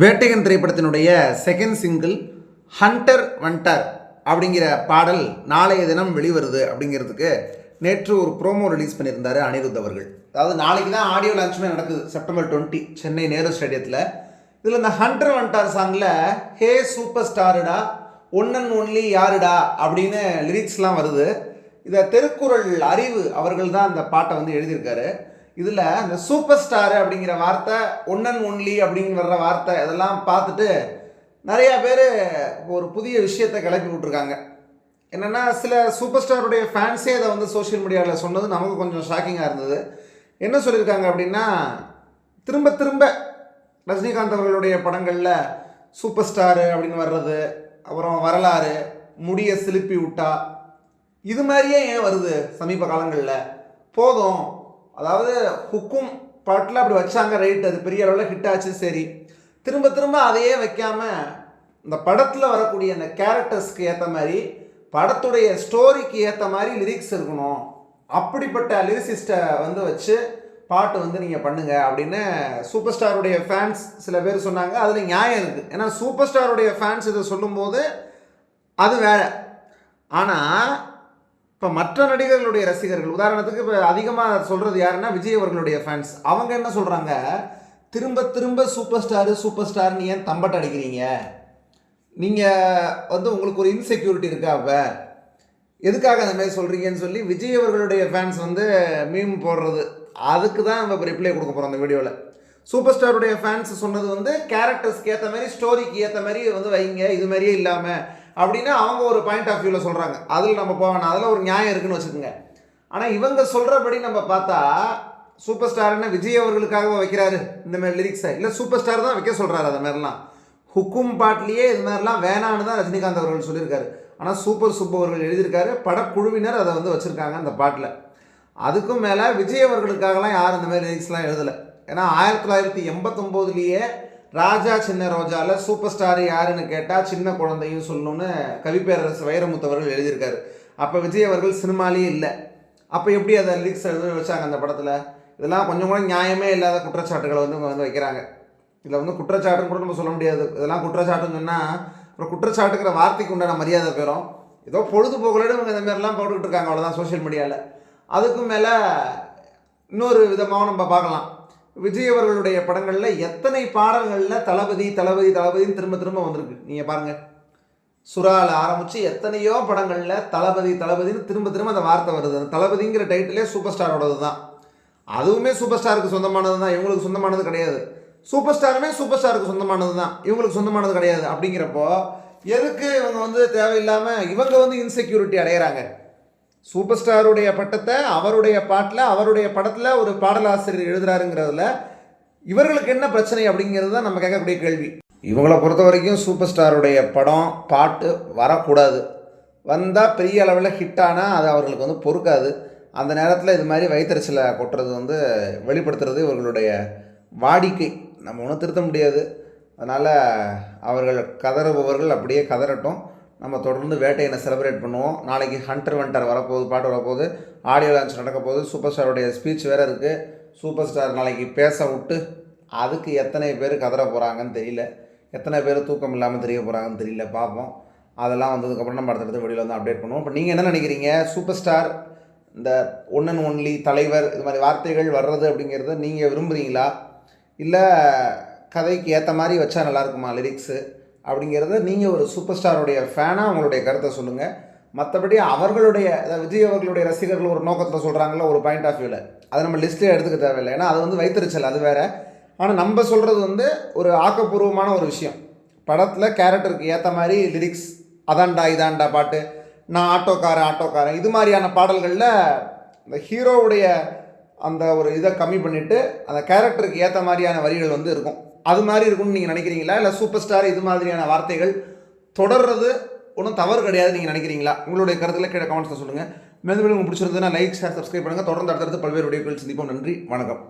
வேட்டையன் திரைப்படத்தினுடைய second single Hunter wonder அப்படிங்கிற பாடல் நாளைய தினம் வெளிவருது அப்படிங்கிறதுக்கு நேற்று ஒரு ப்ரோமோ ரிலீஸ் பண்ணியிருந்தார் அனிருத் அவர்கள். அதாவது நாளைக்கு தான் ஆடியோ லான்ச்சுமே நடக்குது செப்டம்பர் டுவெண்ட்டி சென்னை நேரு ஸ்டேடியத்தில் இதில் இந்த ஹண்டர் வண்டார் சாங்கில் ஹே சூப்பர் ஸ்டாருடா ஒன் அண்ட் ஒன்லி யாருடா? அப்படின்னு லிரிக்ஸ்லாம் வருது. இதை திருக்குறள் அறிவு அவர்கள் தான் அந்த பாட்டை வந்து எழுதியிருக்காரு. இதில் அந்த சூப்பர் ஸ்டார் அப்படிங்கிற வார்த்தை ஒன் அண்ட் ஒன்லி அப்படின்னு வர்ற வார்த்தை இதெல்லாம் பார்த்துட்டு நிறையா பேர் ஒரு புதிய விஷயத்தை கிளப்பி விட்ருக்காங்க என்னென்னா சில சூப்பர் ஸ்டாருடைய ஃபேன்ஸே அதை வந்து சோஷியல் மீடியாவில் சொன்னது நமக்கு கொஞ்சம் ஷாக்கிங்காக இருந்தது. என்ன சொல்லியிருக்காங்க அப்படின்னா திரும்ப திரும்ப ரஜினிகாந்த் அவர்களுடைய படங்களில் சூப்பர் ஸ்டாரு அப்படின்னு வர்றது அப்புறம் வரலாறு முடியை சிலுப்பி விட்டா இது மாதிரியே ஏன் வருது சமீப காலங்களில்? போதும் அதாவது ஹுக்கும் பாட்டில் அப்படி வச்சாங்க ரைட் அது பெரிய அளவில் ஹிட் ஆச்சு சரி. திரும்ப திரும்ப அதையே வைக்காமல் இந்த படத்தில் வரக்கூடிய அந்த கேரக்டர்ஸ்க்கு ஏற்ற மாதிரி படத்துடைய ஸ்டோரிக்கு ஏற்ற மாதிரி லிரிக்ஸ் இருக்கணும். அப்படிப்பட்ட லிரிசிஸ்ட்டை வந்து வச்சு பாட்டு வந்து நீங்கள் பண்ணுங்கள் அப்படின்னு சூப்பர் ஸ்டாருடைய ஃபேன்ஸ் சில பேர் சொன்னாங்க. அதில் நியாயம் இருக்குது ஏன்னா சூப்பர் ஸ்டாருடைய ஃபேன்ஸ் இதை சொல்லும்போது அது வேற. ஆனால் இப்போ மற்ற நடிகர்களுடைய ரசிகர்கள் உதாரணத்துக்கு இப்போ அதிகமாக சொல்கிறது யாருன்னா விஜய் அவர்களுடைய ஃபேன்ஸ் அவங்க என்ன சொல்கிறாங்க திரும்ப திரும்ப சூப்பர் ஸ்டாரு சூப்பர் ஸ்டார்னு ஏன் தம்பட்ட அடிக்கிறீங்க? நீங்கள் வந்து உங்களுக்கு ஒரு இன்செக்யூரிட்டி இருக்கா அப்போ? எதுக்காக அந்த மாதிரி சொல்கிறீங்கன்னு சொல்லி விஜய் அவர்களுடைய ஃபேன்ஸ் வந்து மீம் போடுறது. அதுக்கு தான் நம்ம இப்போ ரிப்ளை கொடுக்க போகிறோம் அந்த வீடியோவில் சூப்பர் ஸ்டாருடைய ஃபேன்ஸ் சொன்னது வந்து கேரக்டர்ஸ்க்கு ஏற்ற மாதிரி ஸ்டோரிக்கு ஏற்ற மாதிரி வந்து வைங்க. இது மாதிரியே இல்லாமல் அப்படின்னு அவங்க ஒரு பாயிண்ட் ஆஃப் வியூவில் சொல்கிறாங்க அதில் நம்ம போவேன் அதில் ஒரு நியாயம் இருக்குன்னு வச்சுக்கோங்க. ஆனால் இவங்க சொல்கிறபடி நம்ம பார்த்தா சூப்பர் ஸ்டார்னா விஜய் அவர்களுக்காக வைக்கிறாரு? இந்த மாதிரி லிரிக்ஸை இல்லை சூப்பர் ஸ்டார் தான் வைக்க சொல்கிறாரு அது மாதிரிலாம். ஹுக்கும் பாட்லேயே இது மாதிரிலாம் வேணான்னு தான் ரஜினிகாந்த் அவர்கள் சொல்லியிருக்காரு. ஆனால் சூப்பர் சூப்பர் அவர்கள் எழுதியிருக்காரு. படக்குழுவினர் அதை வந்து வச்சுருக்காங்க அந்த பாட்டில். அதுக்கும் மேலே விஜய் அவர்களுக்காகலாம் யாரும் இந்த மாதிரி லிரிக்ஸ்லாம் எழுதலை. ஏன்னா ஆயிரத்தி தொள்ளாயிரத்தி எண்பத்தொம்போதுலேயே ராஜா சின்ன ரோஜாவில் சூப்பர் ஸ்டார் யாருன்னு கேட்டால் சின்ன குழந்தையும் சொல்லணும்னு கவிப்பேரரசு வைரமுத்து அவர்கள் எழுதியிருக்காரு. அப்போ விஜய் அவர்கள் சினிமாலேயே இல்லை. அப்போ எப்படி அதை லிரிக்ஸ் எழுத வச்சாங்க அந்த படத்தில்? இதெல்லாம் கொஞ்சம் கூட நியாயமே இல்லாத குற்றச்சாட்டுகளை வந்து இவங்க வந்து வைக்கிறாங்க. இதில் வந்து குற்றச்சாட்டுன்னு கூட நம்ம சொல்ல முடியாது. இதெல்லாம் குற்றச்சாட்டுன்னு சொன்னால் அப்புறம் குற்றச்சாட்டுக்கிற வார்த்தைக்கு உண்டான மரியாதை பெறும் ஏதோ பொழுதுபோக்கலோடு இவங்க இந்த மாதிரிலாம் போட்டுக்கிட்டு இருக்காங்க அவ்வளோதான் சோஷியல் மீடியாவில் அதுக்கும் மேலே இன்னொரு விதமாகவும் நம்ம பார்க்கலாம். விஜய் அவர்களுடைய படங்களில் எத்தனை பாடல்களில் தளபதி தளபதி தளபதின்னு திரும்ப திரும்ப வந்திருக்கு. நீங்கள் பாருங்கள் சுறாவில் ஆரம்பித்து எத்தனையோ படங்களில் தளபதி தளபதின்னு திரும்ப திரும்ப அந்த வார்த்தை வருது. அந்த தளபதிங்கிற டைட்டிலே சூப்பர் ஸ்டாரோடது தான். அதுவுமே சூப்பர் ஸ்டாருக்கு சொந்தமானது தான். இவங்களுக்கு சொந்தமானது கிடையாது. சூப்பர் ஸ்டாருமே சூப்பர் ஸ்டாருக்கு சொந்தமானது தான். இவங்களுக்கு சொந்தமானது கிடையாது. அப்படிங்கிறப்போ எதுக்கு இவங்க வந்து தேவையில்லாமல் இவங்க வந்து இன்செக்யூரிட்டி அடையிறாங்க? சூப்பர் ஸ்டாருடைய பட்டத்தை அவருடைய பாட்டில் அவருடைய படத்தில் ஒரு பாடலாசிரியர் எழுதுறாருங்கிறதுல இவர்களுக்கு என்ன பிரச்சனை அப்படிங்கிறது தான் நம்ம கேட்கக்கூடிய கேள்வி. இவங்களை பொறுத்த வரைக்கும் சூப்பர் ஸ்டாருடைய படம் பாட்டு வரக்கூடாது. வந்தால் பெரிய அளவில் ஹிட் ஆனால் அது அவர்களுக்கு வந்து பொறுக்காது. அந்த நேரத்தில் இது மாதிரி வயிற்றுச்சலை கொட்டுறது வந்து வெளிப்படுத்துறது இவர்களுடைய வாடிக்கை. நம்ம ஒன்றும் திருத்த முடியாது. அதனால் அவர்கள் கதறுபவர்கள் அப்படியே கதறட்டும். நம்ம தொடர்ந்து வேட்டையினை செலிப்ரேட் பண்ணுவோம். நாளைக்கு ஹண்டர் வண்டர் வரப்போகுது பாட்டு வரப்போகுது. ஆடியோ லான்ச் நடக்க போகுது. சூப்பர் ஸ்டாருடைய ஸ்பீச் வேறு இருக்குது சூப்பர் ஸ்டார் நாளைக்கு பேச விட்டு அதுக்கு எத்தனை பேர் கதற போகிறாங்கன்னு தெரியல. எத்தனை பேர் தூக்கம் இல்லாமல் தெரிய போகிறாங்கன்னு தெரியல. பார்ப்போம் அதெல்லாம் வந்ததுக்கப்புறம் நம்ம அடுத்தடுத்து வெளியில் வந்து அப்டேட் பண்ணுவோம். இப்போ நீங்கள் என்ன நினைக்கிறீங்க? சூப்பர் ஸ்டார் இந்த ஒன் அண்ட் ஒன்லி தலைவர் இது மாதிரி வார்த்தைகள் வர்றது அப்படிங்கிறத நீங்கள் விரும்புகிறீங்களா இல்லை கதைக்கு ஏற்ற மாதிரி வச்சா நல்லா இருக்குமா லிரிக்ஸு அப்படிங்கிறத நீங்கள் ஒரு சூப்பர் ஸ்டாருடைய ஃபேனாக அவங்களுடைய கருத்தை சொல்லுங்கள் மற்றபடி அவர்களுடைய அதாவது விஜய் அவர்களுடைய ரசிகர்கள் ஒரு நோக்கத்தில் சொல்கிறாங்களோ ஒரு பாயிண்ட் ஆஃப் வியூவில் அதை நம்ம லிஸ்ட்டே எடுத்துக்க தேவையில்லை. ஏன்னா அது வந்து வைத்திருச்சல் அது வேறு. ஆனால் நம்ம சொல்கிறது வந்து ஒரு ஆக்கப்பூர்வமான ஒரு விஷயம். படத்தில் கேரக்டருக்கு ஏற்ற மாதிரி லிரிக்ஸ் அதான்டா இதான்டா பாட்டு நான் ஆட்டோக்காரன் ஆட்டோக்காரன் இது மாதிரியான பாடல்களில் இந்த ஹீரோவுடைய அந்த ஒரு இதை கம்மி பண்ணிவிட்டு அந்த கேரக்டருக்கு ஏற்ற மாதிரியான வரிகள் வந்து இருக்கும். அது மாதிரி இருக்கும்னு நீங்கள் நினைக்கிறீங்களா? இல்லை சூப்பர் ஸ்டார் இது மாதிரியான வார்த்தைகள் தொடர்றது ஒன்றும் தவறு கிடையாது நீங்கள் நினைக்கிறீங்களா? உங்களுடைய கருத்தில் கீழே கமெண்ட்ஸில் சொல்லுங்கள் மேலும் உங்களுக்கு பிடிச்சிருந்ததுன்னா லைக் ஷேர் சப்ஸ்கிரைப் பண்ணுங்கள் தொடர்ந்து அடுத்தடுத்து பல்வேறு வீடியோக்கள் சந்திப்போம். நன்றி. வணக்கம்.